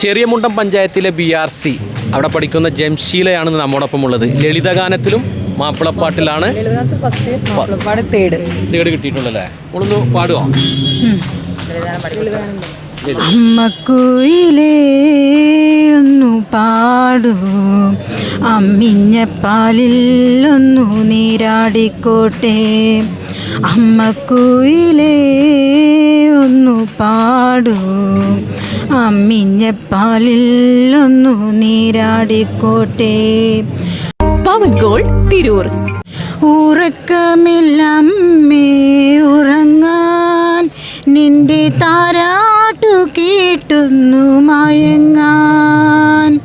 ചെറിയമുണ്ടം പഞ്ചായത്തിലെ B R C. അവിടെ പഠിക്കുന്ന ജംഷീലയാണ് നമ്മോടൊപ്പം ഉള്ളത് ലളിതഗാനത്തിലും മാപ്പിളപ്പാട്ടിലാണ് തേട് കിട്ടിയിട്ടുള്ളല്ലേ നമ്മളൊന്ന് പാടുവോ? അമ്മക്കുയിലേ ഒന്നു പാടൂ. അമ്മിഞ്ഞ പാലിൽ ഒന്നു നീരാടിക്കോട്ടെ. അമ്മക്കുയിലേ ഒന്നു പാടൂ. അമ്മിഞ്ഞ പാലിൽ ഒന്നു നീരാടിക്കോട്ടെ പവൻ ഗോൾഡ് തിരൂർ. ഉറക്കമില്ലമ്മേ ഉറങ്ങാൻ. നിന്റെ താരാട്ടു കേട്ടുന്നു മയങ്ങാൻ.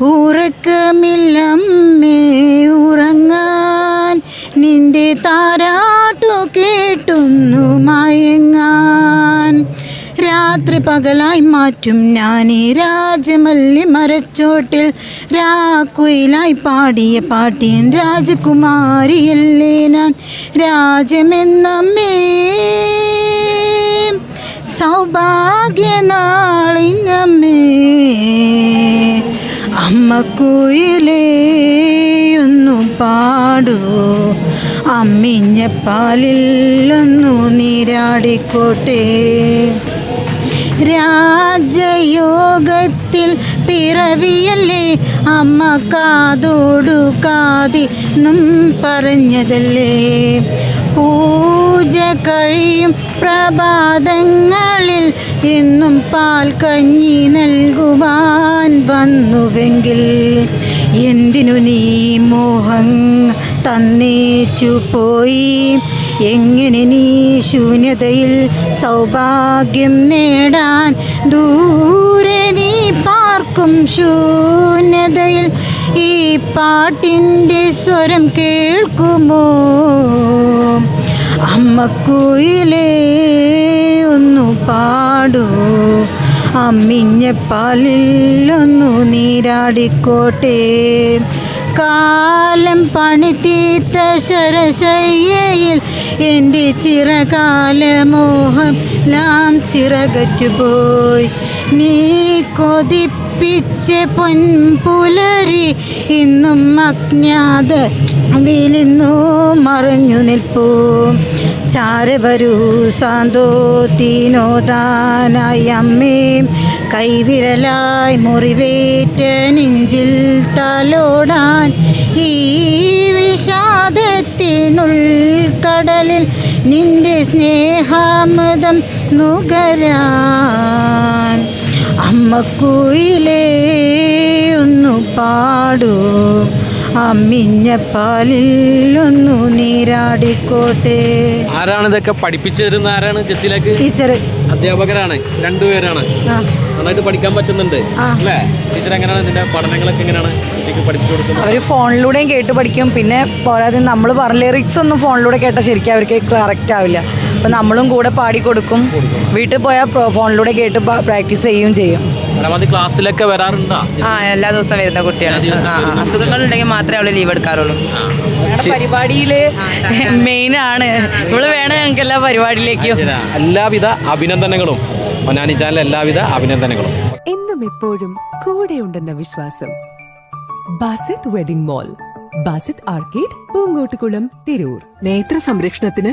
ഉറക്കമില്ലമ്മേ ഉറങ്ങാൻ രാത്രി പകലായി മാറ്റും ഞാൻ ഈ രാജമല്ലി മരച്ചോട്ടിൽ രാക്കുയിലായി പാടിയ പാട്ടിയൻ രാജകുമാരിയല്ലേ ഞാൻ. രാജമെന്നമ്മേ സൗഭാഗ്യനാളിനമ്മേ അമ്മ കുയിലേയൊന്നു പാടൂ അമ്മിഞ്ഞ പാലിൽ ഒന്നു നീരാടിക്കോട്ടെ. രാജയോഗത്തിൽ പിറവിയല്ലേ? അമ്മ കാതോടു കാതിന്നും പറഞ്ഞതല്ലേ? പൂജ കഴിയും പ്രഭാതങ്ങളിൽ എന്നും പാൽ കഞ്ഞി നൽകുവാൻ വന്നുവെങ്കിൽ എന്തിനു നീ മോഹം തന്നേച്ചു പോയി? എങ്ങനെ നീ ശൂന്യതയിൽ സൗഭാഗ്യം നേടാൻ നീ പാർക്കും ശൂന്യതയിൽ ഈ പാട്ടിന്റെ സ്വരം കേൾക്കുമോ? അമ്മക്കുയിലേ ഒന്നു പാടൂ. അമ്മിഞ്ഞ പാലിൽ ഒന്നു നീരാടിക്കോട്ടെ. കാലം പണിത്തീത്ത ശരശയ്യയിൽ എന്റെ ചിറകാലമോഹം ലാം ചിറകറ്റുപോയി. നീ കൊതിപ്പിച്ച പൊൻപുലരി ഇന്നും അജ്ഞാത വിലിന്നു മറിഞ്ഞു നിൽപ്പൂ. ചാരവരൂ സാന്തോത്തിനോദാനായി അമ്മേം. കൈവിരലായി മുറിവേറ്റ നെഞ്ചിൽ തലോടാൻ ഈ വിഷാദത്തിനുൾക്കടലിൽ നിന്റെ സ്നേഹാമൃതം നുകരാൻ അമ്മക്കുയിലേ ഒന്നു പാടൂ. അമ്മിഞ്ഞ പാലിൽ ഒന്നു നീരാടിക്കോട്ടെ. ആരാണ് ഇതൊക്കെ പഠിപ്പിച്ചു തരുന്ന ആരാണ് ജസീലക്ക് ടീച്ചർ അധ്യാപകരാണ് രണ്ടുപേരാണ്. നന്നായിട്ട് പഠിക്കാൻ പറ്റുന്നുണ്ട് അല്ലേ? ടീച്ചർ എങ്ങനെയാണ് ഇതിന്റെ പഠനങ്ങളൊക്കെ എങ്ങനെയാണ് കുട്ടിക്ക് പഠിപ്പിച്ചു കൊടുക്കുന്നത്? അവർ ഫോണിലൂടെയും കേട്ട് പഠിക്കും പിന്നെ പോരാതെ നമ്മൾ പറഞ്ഞ ലിറിക്സ് ഒന്നും ഫോണിലൂടെ കേട്ടാൽ ശരിക്കും അവർക്ക് കറക്റ്റ് ആവില്ല. അപ്പം നമ്മളും കൂടെ പാടി കൊടുക്കും. വീട്ടിൽ പോയാൽ ഫോണിലൂടെ കേട്ട് പ്രാക്ടീസ് ചെയ്യുകയും ചെയ്യും. പരമാവധി ക്ലാസ്സിലൊക്കെ വരാറുണ്ടോ? ആ എല്ലാ ദിവസവും വരുന്ന കുട്ടിയാണ് അസുഖങ്ങൾ ഉണ്ടെങ്കിൽ മാത്രമേ അവൾ ലീവ് എടുക്കാറുള്ളൂ. പരിപാടിയിൽ പരിപാടിയിൽ മെയിൻ ആണ്. ഇവൾ വേണം ഞങ്ങൾക്ക് എല്ലാ പരിപാടിയിലേക്കും. എല്ലാവിധ അഭിനന്ദനങ്ങളും. പൊന്നാനി ചാനൽ എല്ലാവിധ അഭിനന്ദനങ്ങളും. എന്നും എപ്പോഴും കൂടെയുണ്ടെന്ന വിശ്വാസം. Basith wedding mall. Basith arcade Poonkottukulam Tirur. നേത്ര സംരക്ഷണത്തിന്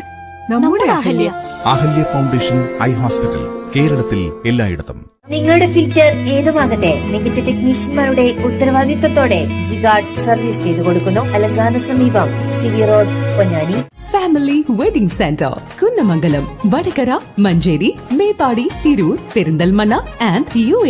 നമ്മുടെ Ahalya. Ahalya. Foundation eye hospital കേരളത്തിൽ എല്ലായിടത്തും. നിങ്ങളുടെ ഫിൽറ്റർ ഏതുമാകട്ടെ മികച്ച ടെക്നീഷ്യന്മാരുടെ ഉത്തരവാദിത്തത്തോടെ ജിഗാർഡ് സർവീസ് ചെയ്തു കൊടുക്കുന്നു. അലങ്കാന സമീപം CV road Ponnani. Family wedding centre Kunnamangalam Vadakara Manjeri Meppadi Tirur Perinthalmanna and U A